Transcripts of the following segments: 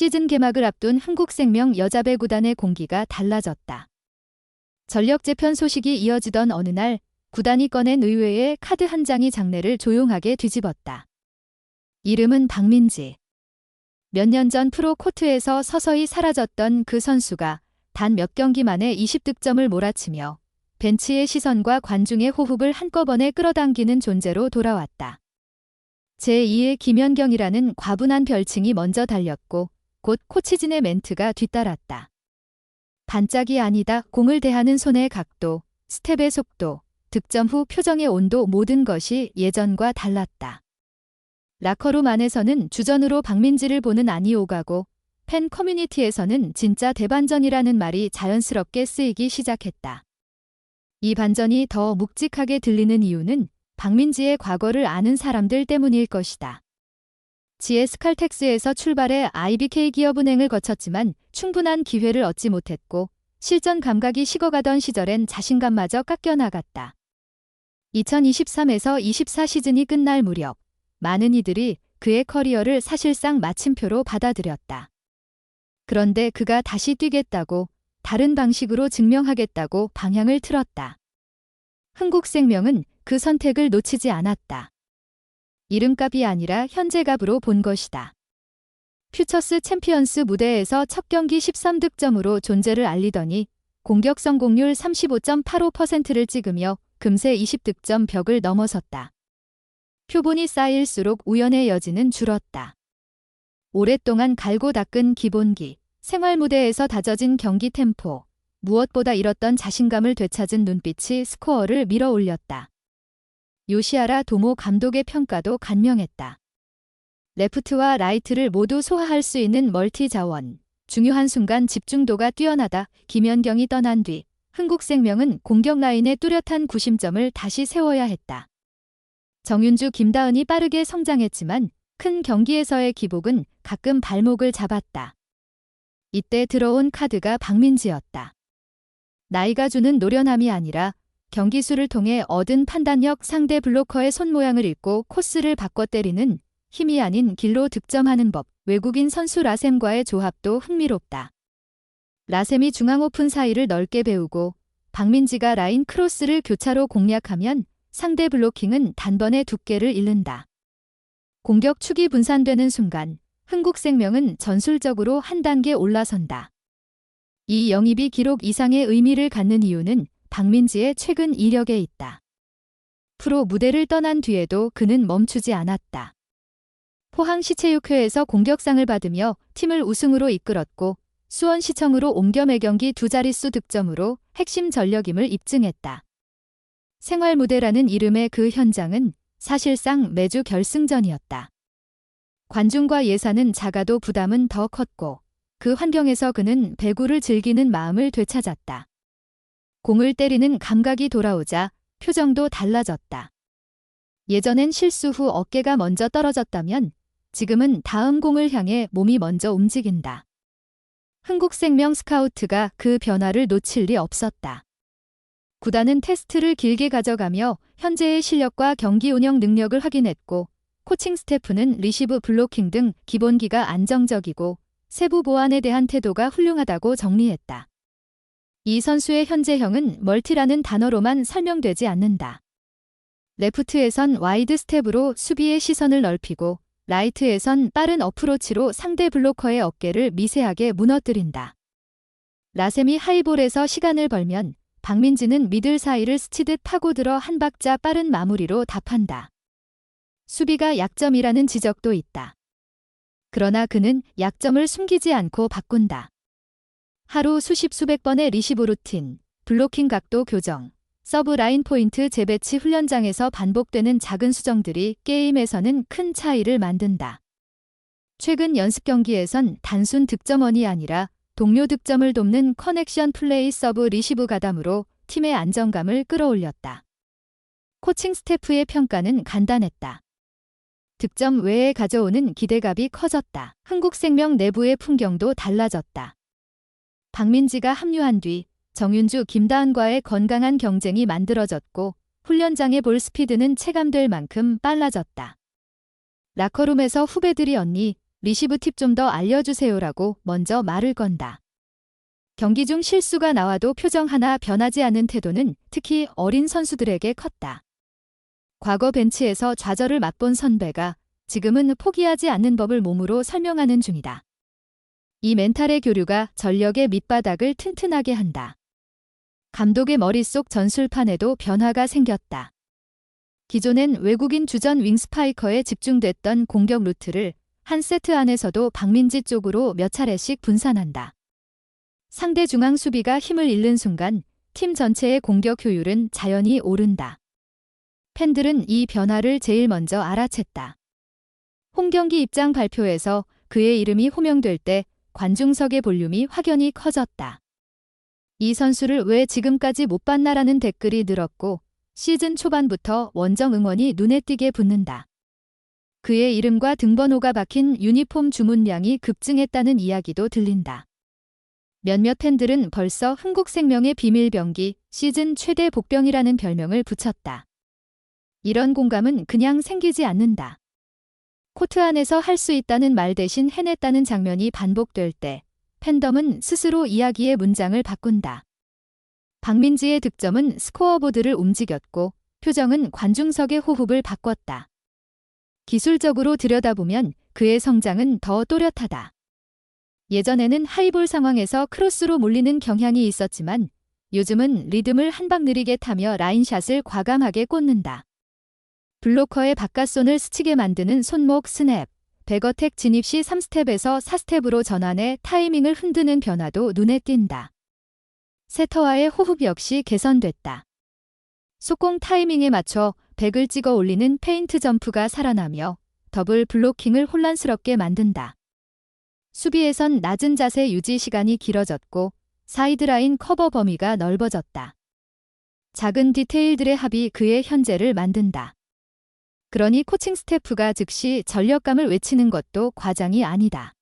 시즌 개막을 앞둔 한국생명 여자배 구단의 공기가 달라졌다. 전력 재편 소식이 이어지던 어느 날 구단이 꺼낸 의외의 카드 한 장이 장내를 조용하게 뒤집었다. 이름은 박민지. 몇 년 전 프로 코트에서 서서히 사라졌던 그 선수가 단 몇 경기 만에 20득점을 몰아치며 벤치의 시선과 관중의 호흡을 한꺼번에 끌어당기는 존재로 돌아왔다. 제2의 김연경이라는 과분한 별칭이 먼저 달렸고 곧 코치진의 멘트가 뒤따랐다. 반짝이 아니다 공을 대하는 손의 각도, 스텝의 속도, 득점 후 표정의 온도 모든 것이 예전과 달랐다. 라커룸 안에서는 주전으로 박민지를 보는 안이 오가고 팬 커뮤니티에서는 진짜 대반전이라는 말이 자연스럽게 쓰이기 시작했다. 이 반전이 더 묵직하게 들리는 이유는 박민지의 과거를 아는 사람들 때문일 것이다. GS 칼텍스에서 출발해 IBK 기업은행을 거쳤지만 충분한 기회를 얻지 못했고 실전 감각이 식어가던 시절엔 자신감마저 깎여나갔다. 2023에서 24 시즌이 끝날 무렵 많은 이들이 그의 커리어를 사실상 마침표로 받아들였다. 그런데 그가 다시 뛰겠다고 다른 방식으로 증명하겠다고 방향을 틀었다. 흥국생명은 그 선택을 놓치지 않았다. 이름값이 아니라 현재 값으로 본 것이다. 퓨처스 챔피언스 무대에서 첫 경기 13득점으로 존재를 알리더니 공격 성공률 35.85%를 찍으며 금세 20득점 벽을 넘어섰다. 표본이 쌓일수록 우연의 여지는 줄었다. 오랫동안 갈고 닦은 기본기, 생활 무대에서 다져진 경기 템포, 무엇보다 잃었던 자신감을 되찾은 눈빛이 스코어를 밀어 올렸다. 요시아라 도모 감독의 평가도 간명했다. 레프트와 라이트를 모두 소화할 수 있는 멀티 자원. 중요한 순간 집중도가 뛰어나다. 김연경이 떠난 뒤 흥국생명은 공격 라인의 뚜렷한 구심점을 다시 세워야 했다. 정윤주 김다은이 빠르게 성장했지만 큰 경기에서의 기복은 가끔 발목을 잡았다. 이때 들어온 카드가 박민지였다. 나이가 주는 노련함이 아니라 경기수를 통해 얻은 판단력 상대 블로커의 손 모양을 읽고 코스를 바꿔 때리는 힘이 아닌 길로 득점하는 법, 외국인 선수 라셈과의 조합도 흥미롭다. 라셈이 중앙 오픈 사이를 넓게 배우고 박민지가 라인 크로스를 교차로 공략하면 상대 블로킹은 단번에 두께를 잃는다. 공격 축이 분산되는 순간 흥국생명은 전술적으로 한 단계 올라선다. 이 영입이 기록 이상의 의미를 갖는 이유는 박민지의 최근 이력에 있다. 프로 무대를 떠난 뒤에도 그는 멈추지 않았다. 포항시체육회에서 공격상을 받으며 팀을 우승으로 이끌었고 수원시청으로 옮겨 매경기 두 자릿수 득점으로 핵심 전력임을 입증했다. 생활 무대라는 이름의 그 현장은 사실상 매주 결승전이었다. 관중과 예산은 작아도 부담은 더 컸고 그 환경에서 그는 배구를 즐기는 마음을 되찾았다. 공을 때리는 감각이 돌아오자 표정도 달라졌다. 예전엔 실수 후 어깨가 먼저 떨어졌다면 지금은 다음 공을 향해 몸이 먼저 움직인다. 흥국생명 스카우트가 그 변화를 놓칠 리 없었다. 구단은 테스트를 길게 가져가며 현재의 실력과 경기 운영 능력을 확인했고 코칭 스태프는 리시브 블로킹 등 기본기가 안정적이고 세부 보안에 대한 태도가 훌륭하다고 정리했다. 이 선수의 현재형은 멀티라는 단어로만 설명되지 않는다. 레프트에선 와이드 스텝으로 수비의 시선을 넓히고 라이트에선 빠른 어프로치로 상대 블로커의 어깨를 미세하게 무너뜨린다. 라셈이 하이볼에서 시간을 벌면 박민지는 미들 사이를 스치듯 파고들어 한 박자 빠른 마무리로 답한다. 수비가 약점이라는 지적도 있다. 그러나 그는 약점을 숨기지 않고 바꾼다. 하루 수십 수백 번의 리시브 루틴, 블로킹 각도 교정, 서브 라인 포인트 재배치 훈련장에서 반복되는 작은 수정들이 게임에서는 큰 차이를 만든다. 최근 연습 경기에선 단순 득점원이 아니라 동료 득점을 돕는 커넥션 플레이 서브 리시브 가담으로 팀의 안정감을 끌어올렸다. 코칭 스태프의 평가는 간단했다. 득점 외에 가져오는 기대감이 커졌다. 흥국생명 내부의 풍경도 달라졌다. 박민지가 합류한 뒤 정윤주 김다은과의 건강한 경쟁이 만들어졌고 훈련장의 볼 스피드는 체감될 만큼 빨라졌다. 라커룸에서 후배들이 언니, 리시브 팁 좀 더 알려주세요라고 먼저 말을 건다. 경기 중 실수가 나와도 표정 하나 변하지 않는 태도는 특히 어린 선수들에게 컸다. 과거 벤치에서 좌절을 맛본 선배가 지금은 포기하지 않는 법을 몸으로 설명하는 중이다. 이 멘탈의 교류가 전력의 밑바닥을 튼튼하게 한다. 감독의 머릿속 전술판에도 변화가 생겼다. 기존엔 외국인 주전 윙스파이커에 집중됐던 공격 루트를 한 세트 안에서도 박민지 쪽으로 몇 차례씩 분산한다. 상대 중앙 수비가 힘을 잃는 순간 팀 전체의 공격 효율은 자연히 오른다. 팬들은 이 변화를 제일 먼저 알아챘다. 홈경기 입장 발표에서 그의 이름이 호명될 때 관중석의 볼륨이 확연히 커졌다. 이 선수를 왜 지금까지 못 봤나라는 댓글이 늘었고 시즌 초반부터 원정 응원이 눈에 띄게 붙는다. 그의 이름과 등번호가 박힌 유니폼 주문량이 급증했다는 이야기도 들린다. 몇몇 팬들은 벌써 흥국생명의 비밀병기 시즌 최대 복병이라는 별명을 붙였다. 이런 공감은 그냥 생기지 않는다. 코트 안에서 할 수 있다는 말 대신 해냈다는 장면이 반복될 때 팬덤은 스스로 이야기의 문장을 바꾼다. 박민지의 득점은 스코어보드를 움직였고 표정은 관중석의 호흡을 바꿨다. 기술적으로 들여다보면 그의 성장은 더 또렷하다. 예전에는 하이볼 상황에서 크로스로 몰리는 경향이 있었지만 요즘은 리듬을 한방 느리게 타며 라인샷을 과감하게 꽂는다. 블로커의 바깥손을 스치게 만드는 손목 스냅, 백어택 진입 시 3스텝에서 4스텝으로 전환해 타이밍을 흔드는 변화도 눈에 띈다. 세터와의 호흡 역시 개선됐다. 속공 타이밍에 맞춰 백을 찍어 올리는 페인트 점프가 살아나며 더블 블로킹을 혼란스럽게 만든다. 수비에선 낮은 자세 유지 시간이 길어졌고 사이드라인 커버 범위가 넓어졌다. 작은 디테일들의 합이 그의 현재를 만든다. 그러니 코칭 스태프가 즉시 전력감을 외치는 것도 과장이 아니다.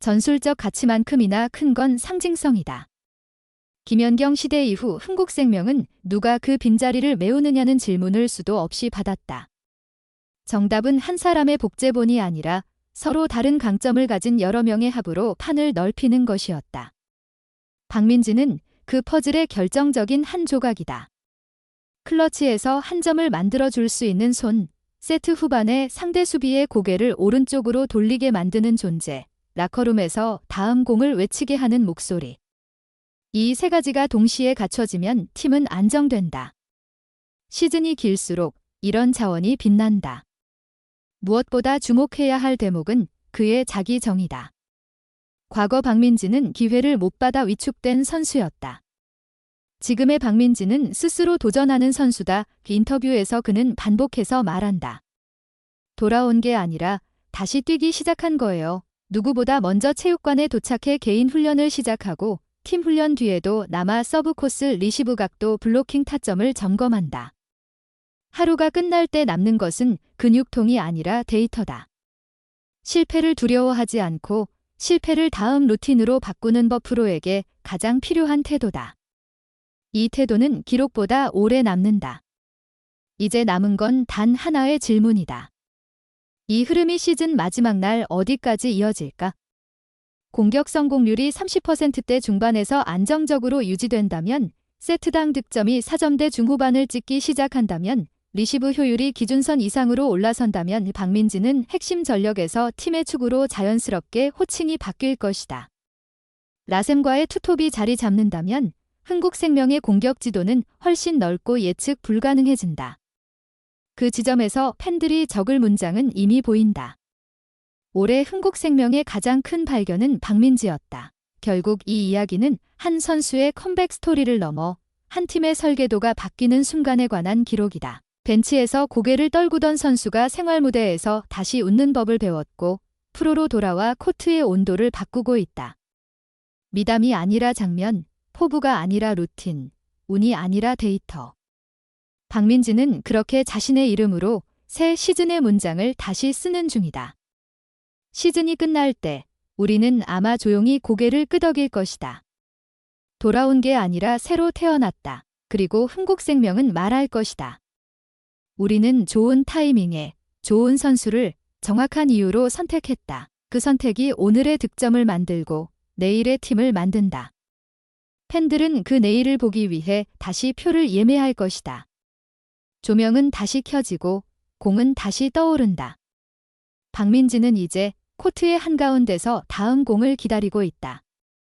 전술적 가치만큼이나 큰 건 상징성이다. 김연경 시대 이후 흥국생명은 누가 그 빈자리를 메우느냐는 질문을 수도 없이 받았다. 정답은 한 사람의 복제본이 아니라 서로 다른 강점을 가진 여러 명의 합으로 판을 넓히는 것이었다. 박민지는 그 퍼즐의 결정적인 한 조각이다. 클러치에서 한 점을 만들어 줄 수 있는 손, 세트 후반에 상대 수비의 고개를 오른쪽으로 돌리게 만드는 존재, 라커룸에서 다음 공을 외치게 하는 목소리. 이 세 가지가 동시에 갖춰지면 팀은 안정된다. 시즌이 길수록 이런 자원이 빛난다. 무엇보다 주목해야 할 대목은 그의 자기 정의다. 과거 박민지는 기회를 못 받아 위축된 선수였다. 지금의 박민지는 스스로 도전하는 선수다. 인터뷰에서 그는 반복해서 말한다. 돌아온 게 아니라 다시 뛰기 시작한 거예요. 누구보다 먼저 체육관에 도착해 개인 훈련을 시작하고 팀 훈련 뒤에도 남아 서브 코스 리시브 각도 블로킹 타점을 점검한다. 하루가 끝날 때 남는 것은 근육통이 아니라 데이터다. 실패를 두려워하지 않고 실패를 다음 루틴으로 바꾸는 법 프로에게 가장 필요한 태도다. 이 태도는 기록보다 오래 남는다. 이제 남은 건 단 하나의 질문이다. 이 흐름이 시즌 마지막 날 어디까지 이어질까? 공격 성공률이 30%대 중반에서 안정적으로 유지된다면 세트당 득점이 4점대 중후반을 찍기 시작한다면 리시브 효율이 기준선 이상으로 올라선다면 박민지는 핵심 전력에서 팀의 축으로 자연스럽게 호칭이 바뀔 것이다. 라셈과의 투톱이 자리 잡는다면 흥국생명의 공격 지도는 훨씬 넓고 예측 불가능해진다. 그 지점에서 팬들이 적을 문장은 이미 보인다. 올해 흥국생명의 가장 큰 발견은 박민지였다. 결국 이 이야기는 한 선수의 컴백 스토리를 넘어 한 팀의 설계도가 바뀌는 순간에 관한 기록이다. 벤치에서 고개를 떨구던 선수가 생활 무대에서 다시 웃는 법을 배웠고 프로로 돌아와 코트의 온도를 바꾸고 있다. 미담이 아니라 장면, 포부가 아니라 루틴, 운이 아니라 데이터. 박민지는 그렇게 자신의 이름으로 새 시즌의 문장을 다시 쓰는 중이다. 시즌이 끝날 때 우리는 아마 조용히 고개를 끄덕일 것이다. 돌아온 게 아니라 새로 태어났다. 그리고 흥국생명은 말할 것이다. 우리는 좋은 타이밍에 좋은 선수를 정확한 이유로 선택했다. 그 선택이 오늘의 득점을 만들고 내일의 팀을 만든다. 팬들은 그 내일을 보기 위해 다시 표를 예매할 것이다. 조명은 다시 켜지고 공은 다시 떠오른다. 박민지는 이제 코트의 한가운데서 다음 공을 기다리고 있다.